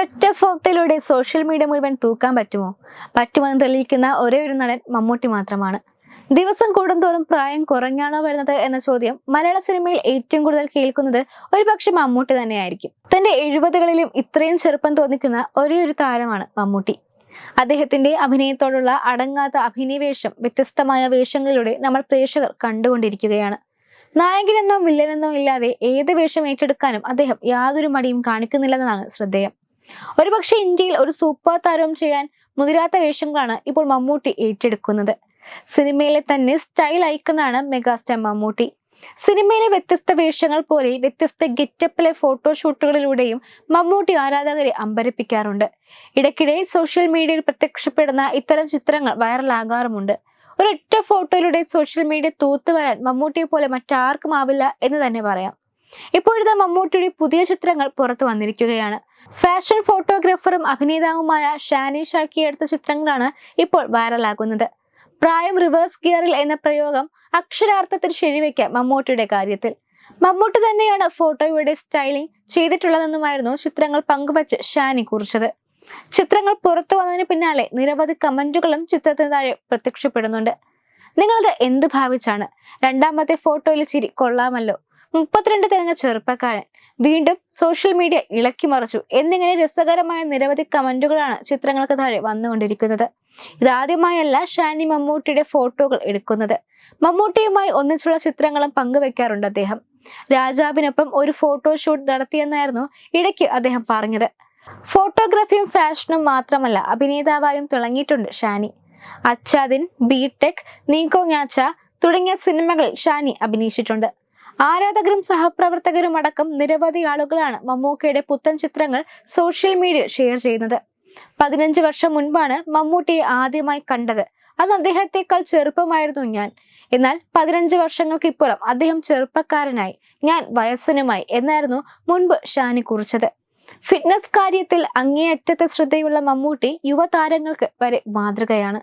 ഒരൊറ്റ ഫോട്ടോയിലൂടെ social media മുഴുവൻ തൂക്കാൻ പറ്റുമോ? പറ്റുമെന്ന് തെളിയിക്കുന്ന ഒരേ ഒരു നടൻ മമ്മൂട്ടി മാത്രമാണ്. ദിവസം കൂടുന്തോറും പ്രായം കുറഞ്ഞാണോ വരുന്നത് എന്ന ചോദ്യം മലയാള സിനിമയിൽ ഏറ്റവും കൂടുതൽ കേൾക്കുന്നത് ഒരുപക്ഷെ മമ്മൂട്ടി തന്നെയായിരിക്കും. തന്റെ എഴുപതുകളിലും ഇത്രയും ചെറുപ്പം തോന്നിക്കുന്ന ഒരേ ഒരു താരമാണ് മമ്മൂട്ടി. അദ്ദേഹത്തിന്റെ അഭിനയത്തോടുള്ള അടങ്ങാത്ത അഭിനിവേശം വ്യത്യസ്തമായ വേഷങ്ങളിലൂടെ നമ്മൾ പ്രേക്ഷകർ കണ്ടുകൊണ്ടിരിക്കുകയാണ്. നായകനെന്നോ വില്ലനെന്നോ ഇല്ലാതെ ഏത് വേഷം ഏറ്റെടുക്കാനും അദ്ദേഹം യാതൊരു മടിയും കാണിക്കുന്നില്ലെന്നതാണ് ശ്രദ്ധേയം. ഒരുപക്ഷെ ഇന്ത്യയിൽ ഒരു സൂപ്പർ താരം ചെയ്യാൻ മുതിരാത്ത വേഷങ്ങളാണ് ഇപ്പോൾ മമ്മൂട്ടി ഏറ്റെടുക്കുന്നത്. സിനിമയിലെ തന്നെ സ്റ്റൈൽ ഐക്കണാണ് മെഗാസ്റ്റാർ മമ്മൂട്ടി. സിനിമയിലെ വ്യത്യസ്ത വേഷങ്ങൾ പോലെ വ്യത്യസ്ത ഗെറ്റപ്പിലെ ഫോട്ടോഷൂട്ടുകളിലൂടെയും മമ്മൂട്ടി ആരാധകരെ അമ്പരപ്പിക്കാറുണ്ട്. ഇടയ്ക്കിടെ സോഷ്യൽ മീഡിയയിൽ പ്രത്യക്ഷപ്പെടുന്ന ഇത്തരം ചിത്രങ്ങൾ വൈറലാകാറുമുണ്ട് ഒരൊറ്റ ഫോട്ടോയിലൂടെ സോഷ്യൽ മീഡിയ തൂത്തുവരാൻ മമ്മൂട്ടിയെ പോലെ മറ്റാർക്കും ആവില്ല എന്ന് തന്നെ പറയാം. ഇപ്പോഴത്തെ മമ്മൂട്ടിയുടെ പുതിയ ചിത്രങ്ങൾ പുറത്തു വന്നിരിക്കുകയാണ്. ഫാഷൻ ഫോട്ടോഗ്രാഫറും അഭിനേതാവുമായ ഷാനി ഷാക്കി എടുത്ത ചിത്രങ്ങളാണ് ഇപ്പോൾ വൈറലാകുന്നത്. പ്രായം റിവേഴ്സ് ഗിയറിൽ എന്ന പ്രയോഗം അക്ഷരാർത്ഥത്തിൽ ശരിവെക്കാം മമ്മൂട്ടിയുടെ കാര്യത്തിൽ. മമ്മൂട്ടി തന്നെയാണ് ഫോട്ടോയുടെ സ്റ്റൈലിംഗ് ചെയ്തിട്ടുള്ളതെന്നുമായിരുന്നു ചിത്രങ്ങൾ പങ്കുവച്ച് ഷാനി കുറിച്ചത്. ചിത്രങ്ങൾ പുറത്തു വന്നതിന് പിന്നാലെ നിരവധി കമന്റുകളും ചിത്രത്തിന് താഴെ പ്രത്യക്ഷപ്പെടുന്നുണ്ട്. നിങ്ങളത് എന്ത് ഭാവിച്ചാണ്? രണ്ടാമത്തെ ഫോട്ടോയിൽ ചിരി കൊള്ളാമല്ലോ. മുപ്പത്തിരണ്ട് തികഞ്ഞ ചെറുപ്പക്കാരൻ. വീണ്ടും സോഷ്യൽ മീഡിയ ഇളക്കി മറിച്ചു. എന്നിങ്ങനെ രസകരമായ നിരവധി കമന്റുകളാണ് ചിത്രങ്ങൾക്ക് താഴെ വന്നുകൊണ്ടിരിക്കുന്നത്. ഇതാദ്യമായല്ല ഷാനി മമ്മൂട്ടിയുടെ ഫോട്ടോകൾ എടുക്കുന്നത്. മമ്മൂട്ടിയുമായി ഒന്നിച്ചുള്ള ചിത്രങ്ങളും പങ്കുവെക്കാറുണ്ട് അദ്ദേഹം. രാജാവിനൊപ്പം ഒരു ഫോട്ടോ ഷൂട്ട് നടത്തിയെന്നായിരുന്നു ഇടയ്ക്ക് അദ്ദേഹം പറഞ്ഞത്. ഫോട്ടോഗ്രാഫിയും ഫാഷനും മാത്രമല്ല അഭിനേതാവായും തിളങ്ങിയിട്ടുണ്ട് ഷാനി. അച്ചാദിൻ ബിടെക് നീക്കോ ഞാച്ച തുടങ്ങിയ സിനിമകളിൽ ഷാനി അഭിനയിച്ചിട്ടുണ്ട്. ആരാധകരും സഹപ്രവർത്തകരും അടക്കം നിരവധി ആളുകളാണ് മമ്മൂക്കയുടെ പുത്തൻ ചിത്രങ്ങൾ സോഷ്യൽ മീഡിയ ഷെയർ ചെയ്യുന്നത്. പതിനഞ്ച് വർഷം മുൻപാണ് മമ്മൂട്ടിയെ ആദ്യമായി കണ്ടത്. അന്ന് അദ്ദേഹത്തെക്കാൾ ചെറുപ്പമായിരുന്നു ഞാൻ. എന്നാൽ പതിനഞ്ച് വർഷങ്ങൾക്ക് ഇപ്പുറം അദ്ദേഹം ചെറുപ്പക്കാരനായി ഞാൻ വയസ്സനുമായി എന്നായിരുന്നു മുൻപ് ഷാനി കുറിച്ചത്. ഫിറ്റ്നസ് കാര്യത്തിൽ അങ്ങേയറ്റത്തെ ശ്രദ്ധയുള്ള മമ്മൂട്ടി യുവതാരങ്ങൾക്ക് വരെ മാതൃകയാണ്.